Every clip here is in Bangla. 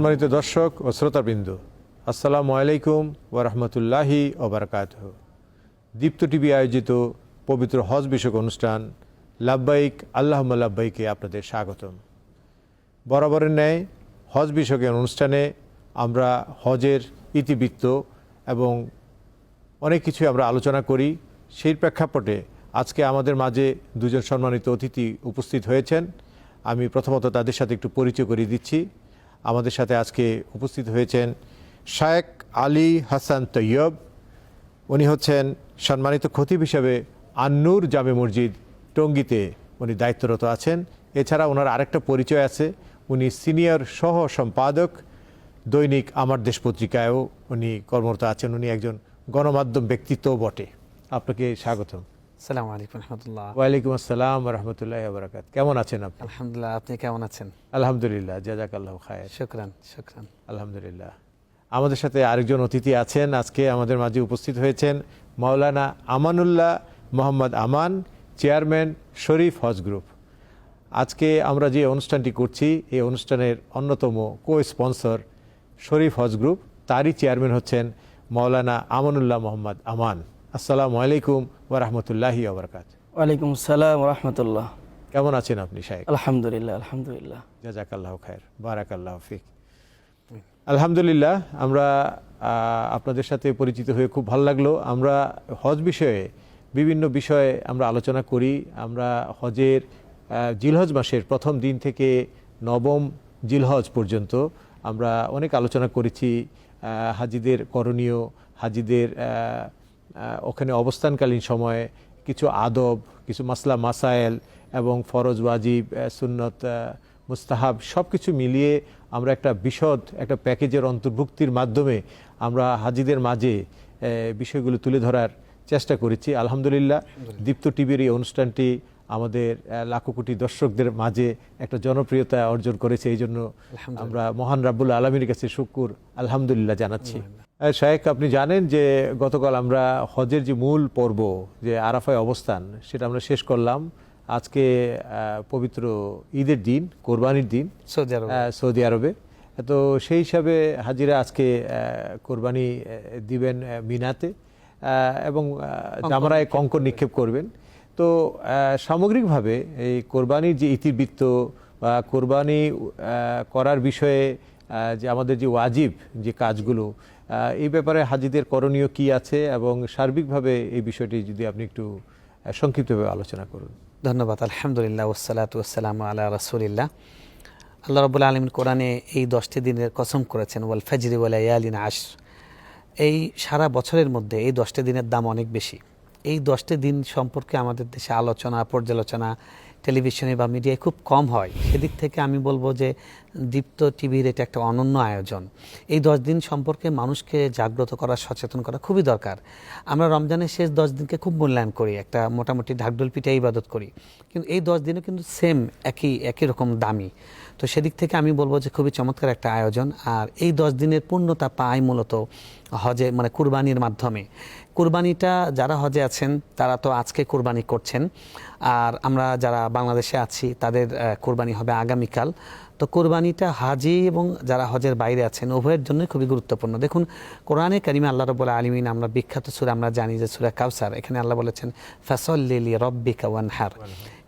সম্মানিত দর্শক ও শ্রোতাবৃন্দ, আসসালামু আলাইকুম ওরহমতুল্লাহি ওবরাকাত দীপ্ত টিভি আয়োজিত পবিত্র হজ বিষয়ক অনুষ্ঠান, লাব্বাইক আল্লাহ লাব্বাইকে আপনাদের স্বাগতম। বরাবরের ন্যায় হজ বিষয়ক অনুষ্ঠানে আমরা হজের ইতিবৃত্ত এবং অনেক কিছু আমরা আলোচনা করি। সেই প্রেক্ষাপটে আজকে আমাদের মাঝে দুজন সম্মানিত অতিথি উপস্থিত হয়েছেন। আমি প্রথমত তাদের সাথে একটু পরিচয় করিয়ে দিচ্ছি। আমাদের সাথে আজকে উপস্থিত হয়েছেন শায়েক আলী হাসান তৈয়ব। উনি হচ্ছেন সম্মানিত খতিব হিসেবে আন্নুর জামে মসজিদ টঙ্গিতে উনি দায়িত্বরত আছেন। এছাড়া ওনার আরেকটা পরিচয় আছে। উনি সিনিয়র সহ সম্পাদক, দৈনিক আমার দেশ পত্রিকায়ও উনি কর্মরত আছেন। উনি একজন গণমাধ্যম ব্যক্তিত্বও বটে। আপনাকে স্বাগতম। সালাম আলাইকুম রহমতুল্লাহ। ওয়ালাইকুম আসসালাম রহমতুল্লাহ বরাকাত কেমন আছেন আপনি? আলহামদুলিল্লাহ আপনি কেমন আছেন? আলহামদুলিল্লাহ জাজাক আল্লাহ শুক্রান শুক্রান। আলহামদুলিল্লাহ। আমাদের সাথে আরেকজন অতিথি আছেন আজকে আমাদের মাঝে উপস্থিত হয়েছেন মাওলানা আমানুল্লাহ মোহাম্মদ আমান চেয়ারম্যান শরীফ হজ গ্রুপ। আজকে আমরা যে অনুষ্ঠানটি করছি এই অনুষ্ঠানের অন্যতম co sponsor Sharif Hajj group তারই চেয়ারম্যান হচ্ছেন মাওলানা আমানুল্লাহ মোহাম্মদ আমান। আসসালামু আলাইকুম ওরহমতুল্লাহি আবরকাত ওয়ালাইকুম আসসালাম রহমতুল্লাহ কেমন আছেন আপনি সাহেব আলহামদুলিল্লাহ আলহামদুলিল্লাহ। জাজাকাল্লাহ খায়ের বারাকাল্লাহ ফিক। আলহামদুলিল্লাহ আমরা আপনাদের সাথে পরিচিত হয়ে খুব ভালো লাগল। আমরা হজ বিষয়ে বিভিন্ন বিষয়ে আমরা আলোচনা করি। আমরা হজের জিলহজ মাসের প্রথম দিন থেকে নবম জিলহজ পর্যন্ত আমরা অনেক আলোচনা করেছি। হাজিদের করণীয় হাজিদের ওখানে অবস্থানকালীন সময়ে কিছু আদব কিছু মাসলা মাসায়েল এবং ফরজ ওয়াজিব সুন্নত মুস্তাহাব সব কিছু মিলিয়ে আমরা একটা বিশদ একটা প্যাকেজের অন্তর্ভুক্তির মাধ্যমে আমরা হাজিদের মাঝে বিষয়গুলো তুলে ধরার চেষ্টা করেছি। আলহামদুলিল্লাহ দীপ্ত টিভির এই অনুষ্ঠানটি আমাদের লাখো কোটি দর্শকদের মাঝে একটা জনপ্রিয়তা অর্জন করেছে। এই জন্য আমরা মহান রাব্বুল আলমীর কাছে শুকুর আলহামদুলিল্লাহ জানাচ্ছি। শায়েক আপনি জানেন যে গতকাল আমরা হজের যে মূল পর্ব যে আরাফায় অবস্থান সেটা আমরা শেষ করলাম। আজকে পবিত্র ঈদের দিন কোরবানির দিন সৌদি আরব। সৌদি আরবে। তো সেই হিসাবে হাজিরা আজকে কোরবানি দিবেন মিনাতে এবং জামারায় কঙ্কর নিক্ষেপ করবেন। তো সামগ্রিকভাবে এই কোরবানির যে ইতিবৃত্ত বা কোরবানি করার বিষয়ে যে আমাদের যে ওয়াজিব যে কাজগুলো এই ব্যাপারে হাজিদের করণীয় কি আছে এবং সার্বিকভাবে এই বিষয়টি যদি আপনি একটু সংক্ষিপ্তভাবে আলোচনা করুন। ধন্যবাদ, আলহামদুলিল্লাহ ওসালাত ওসালাম আল্লাহ রাসুলিল্লাহ। আল্লাহ রবুল্লা আলমিন কোরআনে এই দশটি দিনের কসম করেছেন, ওয়াল ফাজরি ওয়াল ইয়ালিন আশ এই সারা বছরের মধ্যে এই দশটি দিনের দাম অনেক বেশি। এই দশটি দিন সম্পর্কে আমাদের দেশে আলোচনা, পর্যালোচনা টেলিভিশনে বা মিডিয়ায় খুব কম হয়। সেদিক থেকে আমি বলব যে দীপ্ত টিভির এটা একটা অনন্য আয়োজন। এই দশ দিন সম্পর্কে মানুষকে জাগ্রত করা, সচেতন করা খুবই দরকার। আমরা রমজানের শেষ দশ দিনকে খুব মূল্যায়ন করি, একটা মোটামুটি ঢাকঢোল পিঠে ইবাদত করি। কিন্তু এই দশ দিনও কিন্তু সেম একই একই রকম দামি। তো সেদিক থেকে আমি বলব যে খুবই চমৎকার একটা আয়োজন। আর এই দশ দিনের পূর্ণতা পায় মূলত হজে মানে কুরবানির মাধ্যমে। কুরবানিটা যারা হজে আছেন, তারা তো আজকে কুরবানি করছেন। আর আমরা যারা বাংলাদেশে আছি, তাদের কুরবানি হবে আগামীকাল। তো কোরবানিটা হাজি এবং যারা হজের বাইরে আছেন, উভয়ের জন্যই খুবই গুরুত্বপূর্ণ। দেখুন, কোরআনে কারিমে আল্লাহ রবুল্লা আলমিন, আমরা বিখ্যাত সুরা, আমরা জানি যে সুরা কাউসার, এখানে আল্লাহ বলেছেন, ফসল্লি রব্বিকা ওয়ানহার।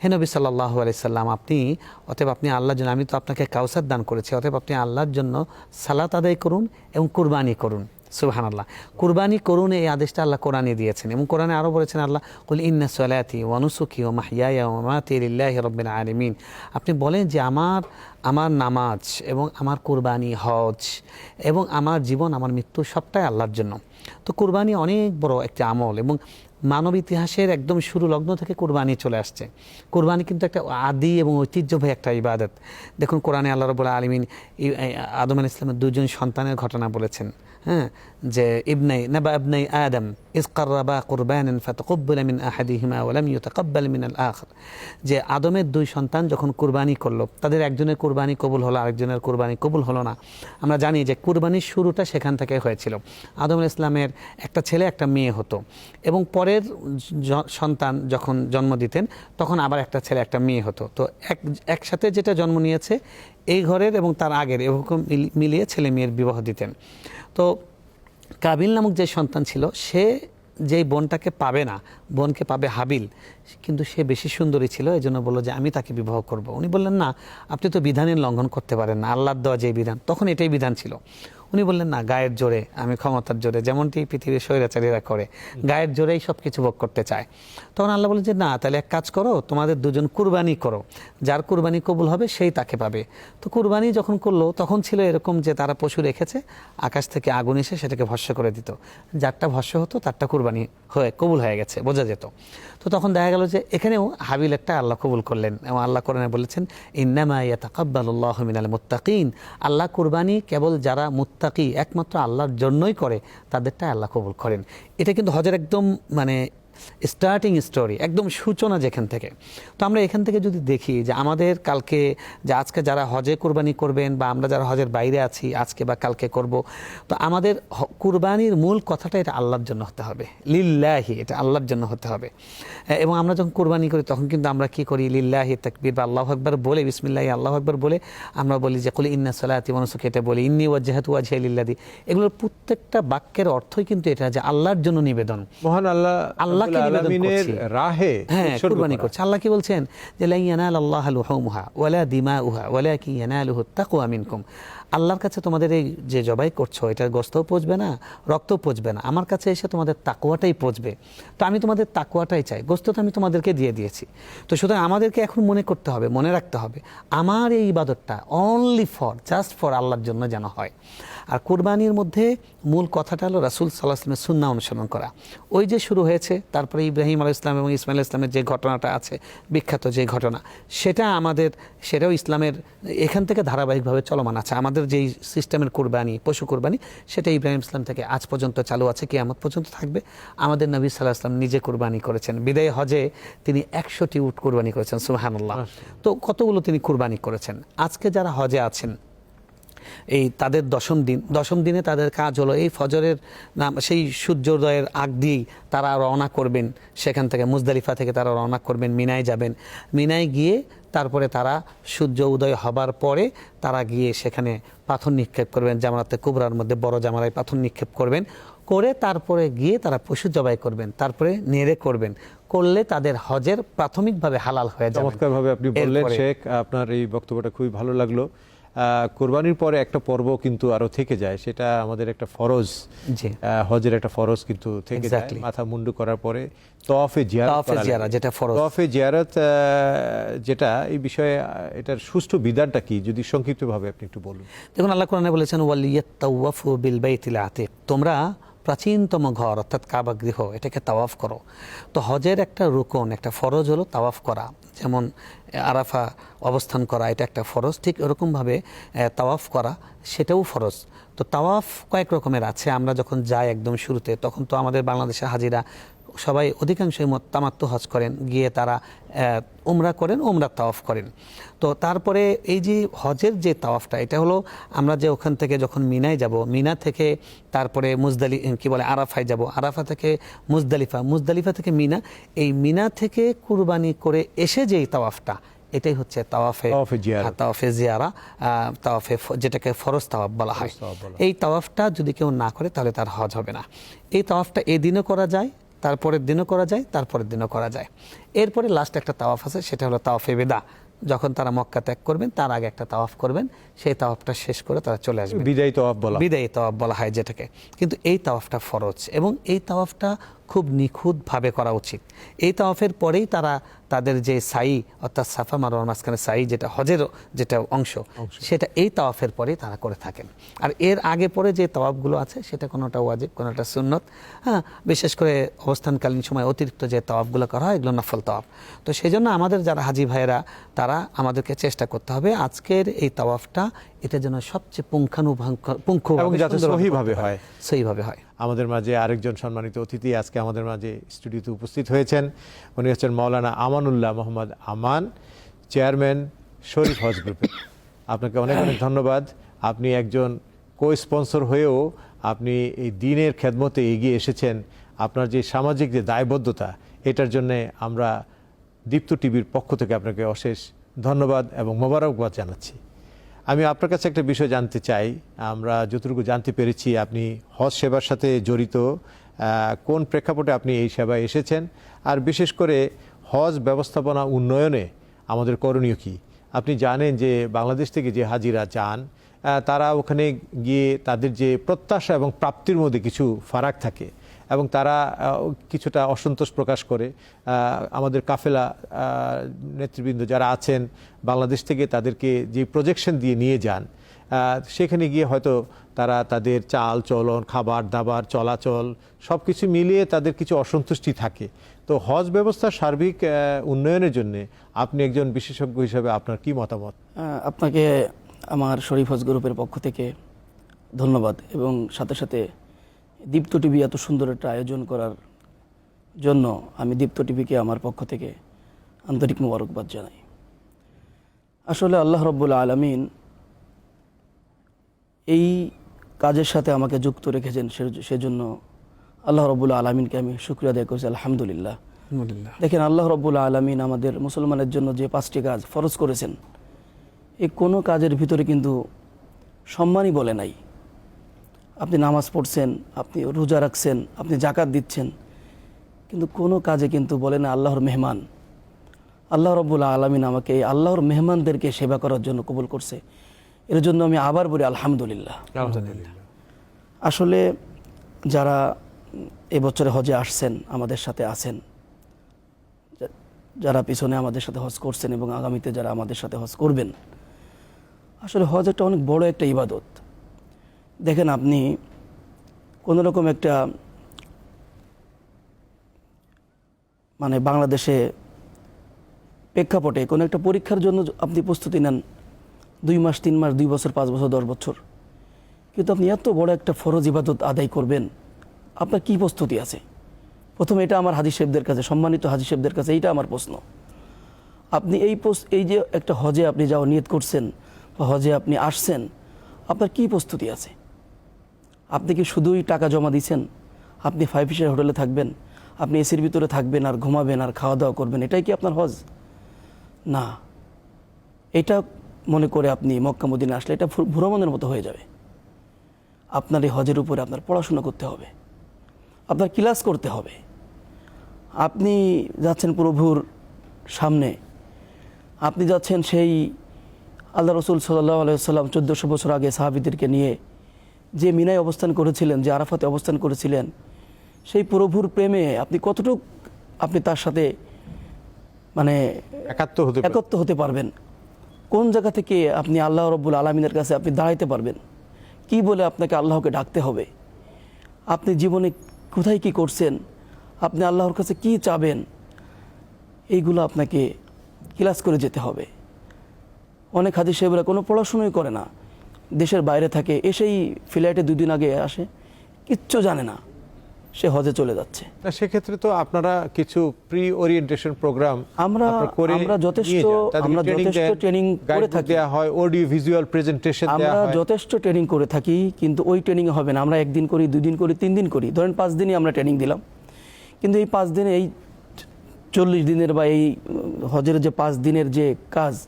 হে নবী সাল্লাহ আলাইসাল্লাম আপনি, অতএব আপনি আল্লাহর জন্য, আমি তো আপনাকে কাউসার দান করেছি, অতএব আপনি আল্লাহর জন্য সালাত আদায় করুন এবং কুরবানি করুন। সুবাহান আল্লাহ কুরবানি করুন এই আদেশটা আল্লাহ কোরআনে দিয়েছেন এবং কোরআনে আরও বলেছেন, আল্লাহ কুল ইন্না সলাতি ওয়ানুসুকি ও মাহিয়া লিল্লাহি রব্বিল আলামিন। আপনি বলেন যে আমার আমার নামাজ এবং আমার কুরবানি হজ এবং আমার জীবন, আমার মৃত্যু সবটাই আল্লাহর জন্য। তো কুরবানি অনেক বড় একটা আমল এবং মানব ইতিহাসের একদম শুরু লগ্ন থেকে কোরবানি চলে আসছে। কোরবানি কিন্তু একটা আদি এবং ঐতিহ্যবাহী একটা ইবাদত। দেখুন, কোরআনে আল্লাহ রবুল্লাহ আলমিন আদম আল ইসলামের দুজন সন্তানের ঘটনা বলেছেন। হ্যাঁ যে ইবনাই নাবা ইবনাই আদম ইস কাররাবা কুরবানান ফাতাকাব্বাল মিন আহাদিহিমা ওয়া লাম ইউতাকাব্বাল মিন আল আখর। যে আদমের দুই সন্তান যখন কুরবানি করল, তাদের একজনের কুরবানি কবুল হলো, আরেকজনের কুরবানি কবুল হলো না। আমরা জানি যে কুরবানির শুরুটা সেখান থেকে হয়েছিল। আদম ইসলামের একটা ছেলে, একটা মেয়ে হতো। এবং পরের সন্তান যখন জন্ম দিতেন, তখন আবার একটা ছেলে, একটা মেয়ে হতো। তো এক, একসাথে যেটা জন্ম নিয়েছে এই ঘরের এবং তার আগের এরকম মিল- মিলিয়ে ছেলে মেয়ের বিবাহ দিতেন। তো কাবিল নামক যে সন্তান ছিল, সে যেই বোনটাকে পাবে না বোনকে পাবে হাবিল। কিন্তু সে বেশি সুন্দরী ছিল এই জন্য বলল যে আমি তাকে বিবাহ করব। উনি বললেন, না, আপনি তো বিধানের লঙ্ঘন করতে পারেন না। আল্লাহর দেওয়া যে বিধান। তখন এটাই বিধান ছিল। উনি বললেন, না, গায়ের জোরে, আমি ক্ষমতার জোরে, যেমনটি পৃথিবীর স্বৈরাচারীরা করে, গায়ের জোরেই সব কিছু ভোগ করতে চায়। তখন আল্লাহ বলেন যে, না, তাহলে এক কাজ করো, তোমাদের দুজন কুরবানি করো। যার কুরবানি কবুল হবে, সেই তাকে পাবে। তো কুরবানি যখন করল, তখন ছিল এরকম যে তারা পশু রেখেছে, আকাশ থেকে আগুন এসে সেটাকে ভস্য করে দিত। যারটা ভস্য হতো, তারটা কুরবানি হয়ে, কবুল হয়ে গেছে, বোঝা যেত। তো তখন দেখা গেল যে এখানেও হাবিল একটা আল্লাহ কবুল করলেন এবং আল্লাহ কোরআনে বলেছেন, ইন্নামা ইয়াতাকাব্বালুল্লাহু মিনাল মুত্তাকিন। আল্লাহ কুরবানি কেবল যারা মুত্তাকি, একমাত্র আল্লাহর জন্যই করে তাদেরটা আল্লাহ কবুল করেন। এটা কিন্তু হজের একদম মানে স্টার্টিং স্টোরি একদম সূচনা যেখান থেকে। তো আমরা এখান থেকে যদি দেখি যে আমাদের কালকে যে আজকে যারা হজে কোরবানি করবেন বা আমরা যারা হজের বাইরে আছি আজকে বা কালকে করব তো আমাদের কুরবানির মূল কথাটা এটা আল্লাহর জন্য হতে হবে। লিল্লাহি এটা আল্লাহর জন্য হতে হবে। এবং আমরা যখন কুরবানি করি তখন কিন্তু আমরা কি করি? লিল্লাহি তাকবীর বা আল্লাহ আকবার বলে বিসমিল্লাহি আল্লাহ আকবার বলে আমরা বলি যে কলি ইন্না সালাতি মনসুখ এটা বলি। ইন্নি ওয়াজাহাতু ওয়াজহি লিল্লাদি এগুলোর প্রত্যেকটা বাক্যের অর্থই কিন্তু এটা যে আল্লাহর জন্য নিবেদন। মহান আল্লাহ আল্লাহকে নিবেদন করছি। রাহে হ্যাঁ কুরবানি করছে। আল্লাহ কি বলছেন? যে ইয়ানাল আল্লাহ লুহুমহা ওয়ালা দিমাউহা ওয়ালাকিন ইয়ানালুহু তাকওয়া মিনকুম। আল্লাহর কাছে তোমাদের এই যে জবাই করছ, এটার গোস্তও পচবে না, রক্তও পচবে না। আমার কাছে এসে তোমাদের তাকুয়াটাই পচবে। তো আমি তোমাদের তাকুয়াটাই চাই। গোস্ত তো আমি তোমাদেরকে দিয়ে দিয়েছি। তো সুতরাং আমাদেরকে এখন মনে করতে হবে, মনে রাখতে হবে, আমার এই ইবাদতটা অনলি ফর জাস্ট ফর আল্লাহর জন্য যেন হয়। আর কোরবানির মধ্যে মূল কথাটা হলো রাসুল সাল্লাহ আসলামের সুন্না অনুসরণ করা। ওই যে শুরু হয়েছে, তারপরে ইব্রাহিম আল ইসলাম এবং ইসমাইল ইসলামের যে ঘটনাটা আছে, বিখ্যাত যে ঘটনা, সেটা আমাদের, সেটাও ইসলামের এখান থেকে ধারাবাহিকভাবে চলমান আছে। আমাদের যেই সিস্টেমের কোরবানি পশু কোরবানি সেটা ইব্রাহিম ইসলাম থেকে আজ পর্যন্ত চালু আছে কি আমার পর্যন্ত থাকবে। আমাদের নবী সাল্লাহ আসলাম নিজে কোরবানি করেছেন। বিদায় হজে তিনি একশোটি উট কোরবানি করেছেন সুহানুল্লাহ তো কতগুলো তিনি কোরবানি করেছেন? আজকে যারা হজে আছেন এই তাদের দশম দিন। দশম দিনে তাদের কাজ হলো এই ফজরের নাম সেই সূর্যোদয়ের আগ দিয়েই তারা রওনা করবেন। সেখান থেকে মুজদালিফা থেকে তারা রওনা করবেন মিনায় যাবেন। মিনায় গিয়ে তারপরে তারা সূর্য উদয় হবার পরে তারা গিয়ে সেখানে পাথর নিক্ষেপ করবেন। জামারাতে কুবরার মধ্যে বড় জামারায় পাথর নিক্ষেপ করবেন। করে তারপরে গিয়ে তারা পশু জবাই করবেন তারপরে নেড়ে করবেন। করলে তাদের হজের প্রাথমিকভাবে হালাল হয়ে যাবে। চমৎকার ভাবে আপনি বললেন শেখ আপনার এই বক্তব্যটা খুবই ভালো লাগল। কোরবানির পরে একটা পর্ব কিন্তু আরও থেকে যায়। সেটা আমাদের একটা ফরজ হজের একটা ফরজ কিন্তু থেকে যায়। মাথা মুন্ডু করার পরে তফে জিয়ারত। যেটা ফরজ। তওয়াফে জিয়ারত যেটা এই বিষয়ে এটার সুষ্ঠু বিধানটা কি? যদি সংক্ষিপ্তভাবে আপনি একটু বলুন। দেখুন আল্লাহ কোরআনে বলেছেন ওয়ালিয়াত্তাওয়াফু বিল বাইতিল আতিক। তোমরা প্রাচীনতম ঘর, অর্থাৎ কাবা গৃহ, এটাকে তাওয়াফ করো। তো হজের একটা রুকন, একটা ফরজ হলো তাওয়াফ করা। যেমন, আরাফা অবস্থান করা, এটা একটা ফরজ। ঠিক এরকমভাবে তাওয়াফ করা, সেটাও ফরজ। তো তাওয়াফ কয়েক রকমের আছে। আমরা যখন যাই একদম শুরুতে, তখন তো আমাদের বাংলাদেশের হাজিরা সবাই অধিকাংশই মত- তামাত্তু হজ করেন। গিয়ে তারা উমরা করেন উমরা তাওয়াফ করেন। তো তারপরে এই যে হজের যে তাওয়াফটা এটা হলো আমরা যে ওখান থেকে যখন মিনায় যাব মিনা থেকে তারপরে মুজদালি কি বলে আরাফায় যাব। আরাফা থেকে মুজদালিফা। মুজদালিফা থেকে মিনা। এই মিনা থেকে কুরবানি করে এসে যেই তাওয়াফটা এটাই হচ্ছে তাওয়াফে তাওয়াফে। হ্যাঁ, তাওয়াফে জিয়ারা তাওয়াফে যেটাকে ফরজ তাওয়াফ বলা হয়। এই তাওয়াফটা যদি কেউ না করে তাহলে তার হজ হবে না। এই তাওয়াফটা এদিনও করা যায় তারপরের দিনও করা যায় তারপরের দিনও করা যায়। এরপরে লাস্ট একটা তাওয়াফ আছে সেটা হলো তাওয়াফে বেদা যখন তারা মক্কা ত্যাগ করবেন তার আগে একটা তাওয়াফ করবেন সেই তাওয়াফটা শেষ করে তারা চলে আসবে বিদায়ী তাওয়াফ বলা বিদায়ী তাওয়াফ বলা হয় যেটাকে। কিন্তু এই তাওয়াফটা ফরজ এবং এই তাওয়াফটা খুব নিখুঁতভাবে করা উচিত। এই তাওয়াফের পরেই তারা তাদের যে সাই অর্থাৎ সাফা মারোয়ার মাঝখানে সাই যেটা হজের যেটা অংশ সেটা এই তাওয়াফের পরেই তারা করে থাকেন। আর এর আগে পরে যে তাওয়াফগুলো আছে সেটা কোনোটা ওয়াজিব কোনোটা সুন্নত। হ্যাঁ বিশেষ করে অবস্থানকালীন সময় অতিরিক্ত যে তাওয়াফগুলো করা হয় এগুলো নফল তাওয়াফ। তো সেই জন্য আমাদের যারা হাজি ভাইয়েরা তারা আমাদেরকে চেষ্টা করতে হবে আজকের এই তাওয়াফটা এটা যেন সবচেয়ে পুঙ্খানুপুঙ্খ পুঙ্খ এবং যাতে সহিভাবে হয়। সহিভাবে হয়। আমাদের মাঝে আরেকজন সম্মানিত অতিথি আজকে আমাদের মাঝে স্টুডিওতে উপস্থিত হয়েছেন। উনি হচ্ছেন মাওলানা আমানুল্লাহ মোহাম্মদ আমান, চেয়ারম্যান শরীফ হজ গ্রুপের। আপনাকে অনেক অনেক ধন্যবাদ। আপনি একজন কো স্পন্সর হয়েও আপনি এই দিনের খেদমতে এগিয়ে এসেছেন। আপনার যে সামাজিক যে দায়বদ্ধতা, এটার জন্যে আমরা দীপ্ত টিভির পক্ষ থেকে আপনাকে অশেষ ধন্যবাদ এবং মোবারকবাদ জানাচ্ছি। আমি আপনার কাছে একটা বিষয় জানতে চাই। আমরা যতটুকু জানতে পেরেছি, আপনি হজ সেবার সাথে জড়িত কোন প্রেক্ষাপটে আপনি এই সেবায় এসেছেন? আর বিশেষ করে হজ ব্যবস্থাপনা উন্নয়নে আমাদের করণীয় কি? আপনি জানেন যে বাংলাদেশ থেকে যে হাজিরা যান তারা ওখানে গিয়ে তাদের যে প্রত্যাশা এবং প্রাপ্তির মধ্যে কিছু ফারাক থাকে। এবং তারা কিছুটা অসন্তোষ প্রকাশ করে। আমাদের কাফেলা নেতৃবৃন্দ যারা আছেন বাংলাদেশ থেকে তাদেরকে যে প্রজেকশন দিয়ে নিয়ে যান সেখানে গিয়ে হয়তো তারা তাদের চাল, চলন, খাবার, দাবার, চলাচল সব কিছু মিলিয়ে তাদের কিছু অসন্তুষ্টি থাকে। তো হজ ব্যবস্থার সার্বিক উন্নয়নের জন্য আপনি একজন বিশেষজ্ঞ হিসেবে আপনার কি মতামত? আপনাকে আমার শরীফ হজ গ্রুপের পক্ষ থেকে ধন্যবাদ এবং সাথে সাথে দীপ্ত টিভি এত সুন্দর একটা আয়োজন করার জন্য আমি দীপ্ত টিভিকে আমার পক্ষ থেকে আন্তরিক মোবারকবাদ জানাই। আসলে আল্লাহ রব্বুল আলমিন এই কাজের সাথে আমাকে যুক্ত রেখেছেন সেজন্য আল্লাহ রব্বুল আলমিনকে আমি শুক্রিয়া আদায় করছি আলহামদুলিল্লাহ। আলহামদুলিল্লাহ। দেখেন আল্লাহ রব্বুল আলমিন আমাদের মুসলমানের জন্য যে পাঁচটি কাজ ফরজ করেছেন এই কোনো কাজের ভিতরে কিন্তু সম্মানই বলে নাই। আপনি নামাজ পড়ছেন আপনি রোজা রাখছেন আপনি জাকাত দিচ্ছেন কিন্তু কোনো কাজে কিন্তু বলে না আল্লাহর মেহমান। আল্লাহ রব্বুল আলমিন আমাকে এই আল্লাহর মেহমানদেরকে সেবা করার জন্য কবুল করছে। এর জন্য আমি আবার বলি আলহামদুলিল্লাহ। আলহামদুলিল্লাহ। আসলে যারা এবছরে হজে আসছেন আমাদের সাথে আছেন যারা পিছনে আমাদের সাথে হজ করছেন এবং আগামীতে যারা আমাদের সাথে হজ করবেন আসলে হজ একটা অনেক বড় একটা ইবাদত। দেখেন আপনি কোনো রকম একটা মানে বাংলাদেশে প্রেক্ষাপটে কোনো একটা পরীক্ষার জন্য আপনি প্রস্তুতি নেন দুই মাস, তিন মাস, দুই বছর, পাঁচ বছর, দশ বছর। কিন্তু আপনি এত বড় একটা ফরজ ইবাদত আদায় করবেন, আপনার কি প্রস্তুতি আছে? প্রথমে এটা আমার হাজি সাহেবদের কাছে, সম্মানিত হাজি সাহেবদের কাছে এইটা আমার প্রশ্ন। আপনি এই এই যে একটা হজে আপনি যাওয়া নিয়ত করছেন বা হজে আপনি আসছেন, আপনার কি প্রস্তুতি আছে? আপনি কি শুধুই টাকা জমা দিচ্ছেন? আপনি ফাইভ স্টার হোটেলে থাকবেন, আপনি এসির ভিতরে থাকবেন আর ঘুমাবেন আর খাওয়া দাওয়া করবেন, এটাই কি আপনার হজ? না। এটা মনে করে আপনি মক্কা আসলে এটা ভ্রমণের মতো হয়ে যাবে। আপনার এই হজের উপরে আপনার পড়াশোনা করতে হবে। আপনার ক্লাস করতে হবে। আপনি যাচ্ছেন প্রভুর সামনে। আপনি যাচ্ছেন সেই আল্লাহ রসুল সাল্লাহ আলাইসাল্লাম চোদ্দোশো বছর আগে সাহাবিদেরকে নিয়ে যে মিনায় অবস্থান করেছিলেন যে আরাফাতে অবস্থান করেছিলেন সেই প্রভুর প্রেমে আপনি কতটুক আপনি তার সাথে মানে একাত্ম হতে। হতে পারবেন? কোন জায়গা থেকে আপনি আল্লাহ রব্বুল আলমিনের কাছে আপনি দাঁড়াইতে পারবেন? কি বলে আপনাকে আল্লাহকে ডাকতে হবে? আপনি জীবনে কোথায় কি করছেন? আপনি আল্লাহর কাছে কি চাবেন? এইগুলো আপনাকে ক্লাস করে যেতে হবে। অনেক হাদিস সাহেবরা কোনো পড়াশুনোই করে না। দেশের বাইরে থাকে এসেই ফ্লাইটে দুদিন আগে আসে কিচ্ছু জানে না সে হজে চলে যাচ্ছে। না সেক্ষেত্রে তো আপনারা কিছু প্রি ওরিয়েন্টেশন প্রোগ্রাম আমরা- আমরা যথেষ্ট- আমরা যথেষ্ট training করে থাকি। হয় অডিও ভিজুয়াল প্রেজেন্টেশন আমরা যথেষ্ট ট্রেনিং করে থাকি কিন্তু ওই ট্রেনিং হবে না। আমরা একদিন করি দুই দিন করি তিন দিন করি। ধরেন পাঁচ দিনই আমরা ট্রেনিং দিলাম। কিন্তু এই পাঁচ দিনে এই চল্লিশ দিনের বা এই হজের যে পাঁচ দিনের যে কাজ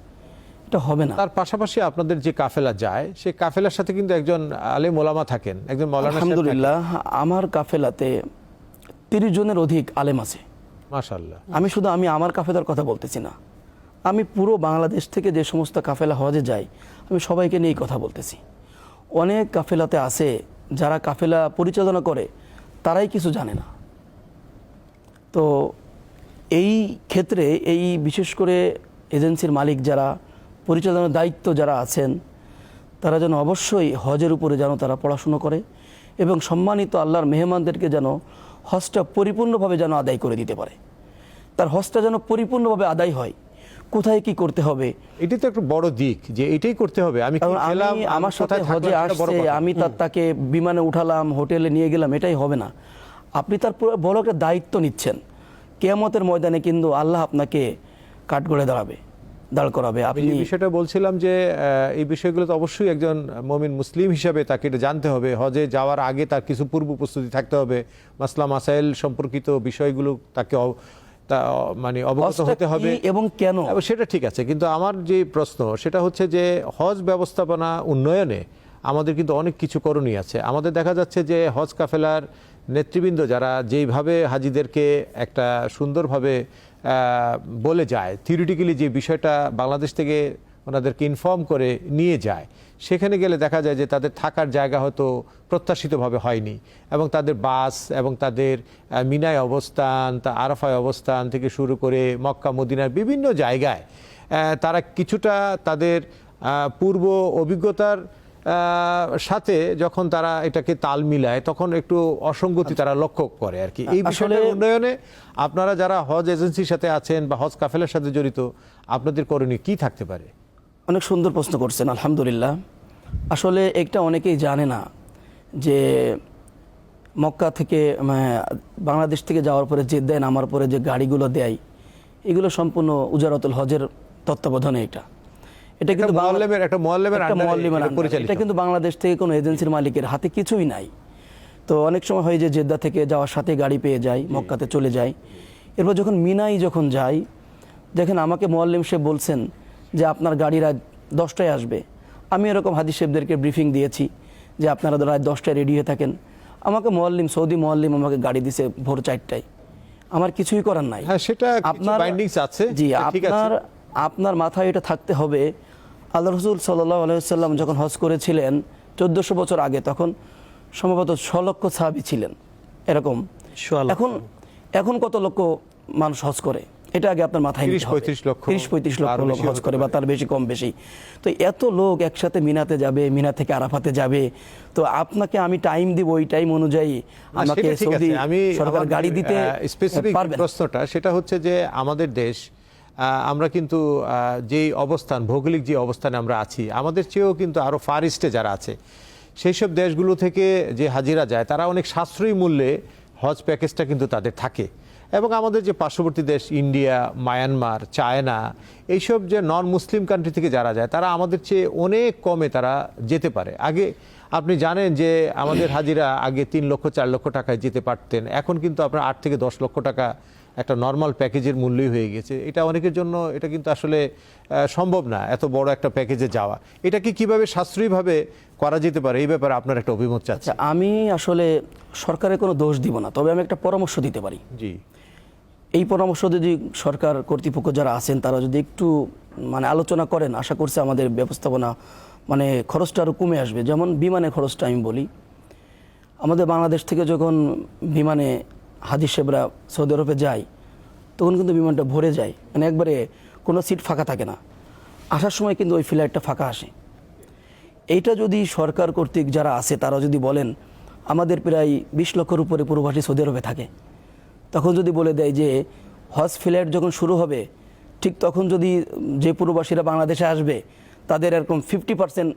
এটা হবে না। তার পাশাপাশি আপনাদের যে কাফেলা যায় সেই কাফেলার সাথে কিন্তু একজন আলেম ওলামা থাকেন একজন মৌলানা আলহামদুলিল্লাহ আমার কাফেলাতে তিরিশ জনের অধিক আলেম আছে। মাশাল্লাহ আমি শুধু আমি আমার কাফেলার কথা বলতেছি না। আমি পুরো বাংলাদেশ থেকে যে সমস্ত কাফেলা হজে যাই আমি সবাইকে নিয়েই কথা বলতেছি। অনেক কাফেলাতে আছে যারা কাফেলা পরিচালনা করে তারাই কিছু জানে না। তো এই ক্ষেত্রে এই বিশেষ করে এজেন্সির মালিক যারা পরিচালনার দায়িত্ব যারা আছেন তারা যেন অবশ্যই হজের উপরে যেন তারা পড়াশুনো করে এবং সম্মানিত আল্লাহর মেহমানদেরকে যেন হজটা পরিপূর্ণভাবে যেন আদায় করে দিতে পারে। তার হজটা যেন পরিপূর্ণভাবে আদায় হয়। কোথায় কি করতে হবে? এটি তো একটা বড় দিক যে এটাই করতে হবে। আমি আমার সাথে হজে আসছে আমি তার তাকে বিমানে উঠালাম হোটেলে নিয়ে গেলাম এটাই হবে না। আপনি তার বড় একটা দায়িত্ব নিচ্ছেন। কেয়ামতের ময়দানে কিন্তু আল্লাহ আপনাকে কাঠগড়ে দাঁড়াবে। দাঁড় করাবে। আপনি যে বিষয়টা বলছিলাম যে এই বিষয়গুলো তো অবশ্যই একজন মমিন মুসলিম হিসাবে তাকে এটা জানতে হবে। হজে যাওয়ার আগে তার কিছু পূর্ব প্রস্তুতি থাকতে হবে। মাসলা মাসাইল সম্পর্কিত বিষয়গুলো তাকে তা মানে অবগত হতে হবে। এবং কেন? সেটা ঠিক আছে কিন্তু আমার যে প্রশ্ন সেটা হচ্ছে যে হজ ব্যবস্থাপনা উন্নয়নে আমাদের কিন্তু অনেক কিছু করণীয় আছে। আমাদের দেখা যাচ্ছে যে হজ কাফেলার নেতৃবৃন্দ যারা যেইভাবে হাজিদেরকে একটা সুন্দরভাবে বলে যায় থিওরিটিক্যালি যে বিষয়টা বাংলাদেশ থেকে ওনাদেরকে ইনফর্ম করে নিয়ে যায়, সেখানে গেলে দেখা যায় যে তাদের থাকার জায়গা হয়তো প্রত্যাশিতভাবে হয়নি এবং তাদের বাস এবং তাদের মিনায় অবস্থান, তা আরফায় অবস্থান থেকে শুরু করে মক্কা, মদিনার বিভিন্ন জায়গায় তারা কিছুটা তাদের পূর্ব অভিজ্ঞতার সাথে যখন তারা এটাকে তাল মিলায় তখন একটু অসঙ্গতি তারা লক্ষ্য করে আর কি। এই বিষয়টার উন্নয়নে আপনারা যারা হজ এজেন্সির সাথে আছেন বা হজ কাফেলার সাথে জড়িত আপনাদের করণীয় কি থাকতে পারে? অনেক সুন্দর প্রশ্ন করছেন আলহামদুলিল্লাহ। আসলে একটা অনেকেই জানে না যে মক্কা থেকে বাংলাদেশ থেকে যাওয়ার পরে যে দেন আমার পরে যে গাড়িগুলো দেয় এগুলো সম্পূর্ণ উজারতুল হজের তত্ত্বাবধানে এটা। এটা কিন্তু মোয়াল্লেমের একটা মোয়াল্লেমের একটা মোয়াল্লিমের আন্ডারে। পরিচালিত। এটা কিন্তু বাংলাদেশ থেকে কোনো এজেন্সির মালিকের হাতে কিছুই নাই। তো অনেক সময় হয় যে জেদ্দা থেকে যাওয়ার সাথে গাড়ি পেয়ে যায় মক্কাতে চলে যায়। এরপর যখন মিনাই যখন যাই দেখেন আমাকে মোয়াল্লিম সাহেব বলছেন যে আপনার গাড়ি রাত দশটায় আসবে। আমি এরকম হাদিস সাহেবদেরকে ব্রিফিং দিয়েছি যে আপনারা রাত দশটায় রেডি হয়ে থাকেন। আমাকে মোয়াল্লিম সৌদি মোয়াল্লিম আমাকে গাড়ি দিছে ভোর চারটায়। আমার কিছুই করার নাই। হ্যাঁ, সেটা bindings আছে, জি। আপনার আপনার মাথায় এটা থাকতে হবে। আল্লাহ রসুল সাল্লাহ আলাইসাল্লাম যখন হজ করেছিলেন চোদ্দশো বছর আগে তখন সম্ভবত ছ লক্ষ সাহাবি ছিলেন এরকম। এখন এখন কত লক্ষ মানুষ হজ করে? এটা আগে আপনার মাথায় 30 35 লক্ষ, তিরিশ পঁয়ত্রিশ লক্ষ লোক হজ করে বা তার বেশি কম বেশি। তো এত লোক একসাথে মিনাতে যাবে মিনা থেকে আরাফাতে যাবে। তো আপনাকে আমি টাইম দিব ওই টাইম অনুযায়ী আমাকে সৌদি আমি সরকার গাড়ি দিতে পারবেন প্রশ্নটা সেটা হচ্ছে যে আমাদের দেশ আমরা কিন্তু যেই অবস্থান, ভৌগোলিক যে অবস্থানে আমরা আছি, আমাদের চেয়েও কিন্তু আরও ফার ইস্টে যারা আছে সেই সব দেশগুলো থেকে যে হাজিরা যায়, তারা অনেক সাশ্রয়ী মূল্যে হজ প্যাকেজটা কিন্তু তাদের থাকে। এবং আমাদের যে পার্শ্ববর্তী দেশ, ইন্ডিয়া, মায়ানমার, চায়না, এইসব যে নন মুসলিম কান্ট্রি থেকে যারা যায়, তারা আমাদের চেয়ে অনেক কমে তারা যেতে পারে। আগে আপনি জানেন যে আমাদের হাজিরা আগে তিন লক্ষ, চার লক্ষ টাকায় যেতে পারতেন, এখন কিন্তু আপনার আট থেকে দশ লক্ষ টাকা একটা নর্মাল প্যাকেজের মূল্যই হয়ে গেছে। এটা অনেকের জন্য এটা কিন্তু আসলে সম্ভব না এত বড় একটা প্যাকেজে যাওয়া। এটা কি কীভাবে সাশ্রয়ীভাবে করা যেতে পারে এই ব্যাপারে আপনার একটা অভিমত চাচ্ছে। আচ্ছা আমি আসলে সরকারের কোনো দোষ দিব না তবে আমি একটা পরামর্শ দিতে পারি। জি। এই পরামর্শ যদি সরকার কর্তৃপক্ষ যারা আছেন তারা যদি একটু মানে আলোচনা করেন আশা করছে আমাদের ব্যবস্থাপনা মানে খরচটা আরও কমে আসবে। যেমন বিমানে খরচটা আমি বলি। আমাদের বাংলাদেশ থেকে যখন বিমানে হাজি সেবরা সৌদি আরবে যায় তখন কিন্তু বিমানটা ভরে যায়। মানে একবারে কোনো সিট ফাঁকা থাকে না। আসার সময় কিন্তু ওই ফ্লাইটটা ফাঁকা আসে। এইটা যদি সরকার কর্তৃক যারা আছে তারা যদি বলেন আমাদের প্রায় বিশ লক্ষের উপরে প্রবাসী সৌদি আরবে থাকে। তখন যদি বলে দেয় যে হজ ফ্লাইট যখন শুরু হবে ঠিক তখন যদি যে পূর্ববাসীরা বাংলাদেশে আসবে তাদের এরকম ফিফটি পার্সেন্ট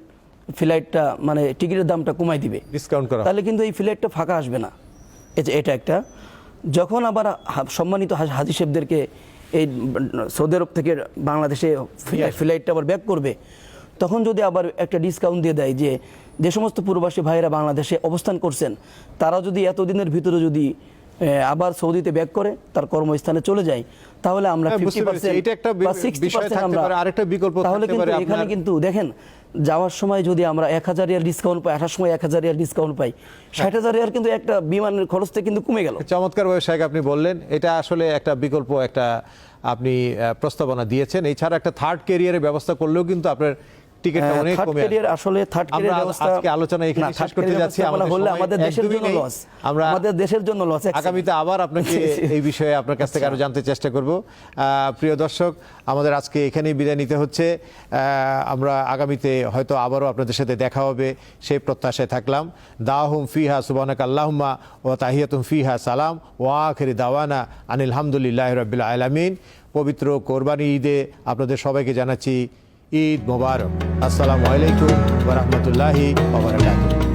ফ্লাইটটা মানে টিকিটের দামটা কমাই দিবে। ডিসকাউন্ট করা তাহলে কিন্তু এই ফ্লাইটটা ফাঁকা আসবে না। এটা একটা। যখন আবার সম্মানিত হাজি সাহেবদেরকে এই সৌদি আরব থেকে বাংলাদেশে ফ্লাইটটা আবার ব্যাক করবে তখন যদি আবার একটা ডিসকাউন্ট দিয়ে দেয় যে যে সমস্ত প্রবাসী ভাইয়েরা বাংলাদেশে অবস্থান করছেন তারা যদি এতদিনের ভিতরে যদি আবার সৌদিতে ব্যাক করে তার কর্মস্থানে চলে যায় তাহলে আমরা হ্যাঁ, ফিফটি পার্সেন্ট এটা একটা বি- সিক্সটি থাকতে আমরা আরেকটা বিকল্প তাহলে কিন্তু এখানে কিন্তু দেখেন যাওয়ার সময় যদি আমরা এক হাজার ইয়ার ডিসকাউন্ট পাই, আসার সময় এক হাজার ইয়ার ডিসকাউন্ট পাই, ষাট হাজার ইয়ার কিন্তু একটা বিমানের খরচটা কিন্তু কমে গেল। চমৎকার ব্যবসায়িক আপনি বললেন, এটা আসলে একটা বিকল্প একটা আপনি প্রস্তাবনা দিয়েছেন। এছাড়া একটা থার্ড কেরিয়ারের ব্যবস্থা করলেও কিন্তু আপনার টিকিটটা অনেক কমে আসলে থার্ড ক্যারিয়ার ব্যবস্থা আজকে আলোচনা এখানে শেষ করতে যাচ্ছি আমাদের আমাদের দেশের জন্য লস আমরা আমাদের দেশের জন্য লস আগামীতে আবার আপনাকে এই বিষয়ে আপনার কাছ থেকে আরও জানতে চেষ্টা করব। প্রিয় দর্শক আমাদের আজকে এখানেই বিদায় নিতে হচ্ছে। আমরা আগামীতে হয়তো আবারও আপনাদের সাথে দেখা হবে সেই প্রত্যাশায় থাকলাম। দাহুম ফিহা সুবানাক আল্লাহুম্মা ও তাহিয়াতুম ফিহা সালাম। ও আখেরি দাওয়ানা আনিল হামদুলিল্লাহ রবিল আলমিন। পবিত্র কোরবানি ঈদে আপনাদের সবাইকে জানাচ্ছি ঈদ মোবারক। আসসালামু আলাইকুম ওরহমতুল্লাহি ওবরাকাতুহ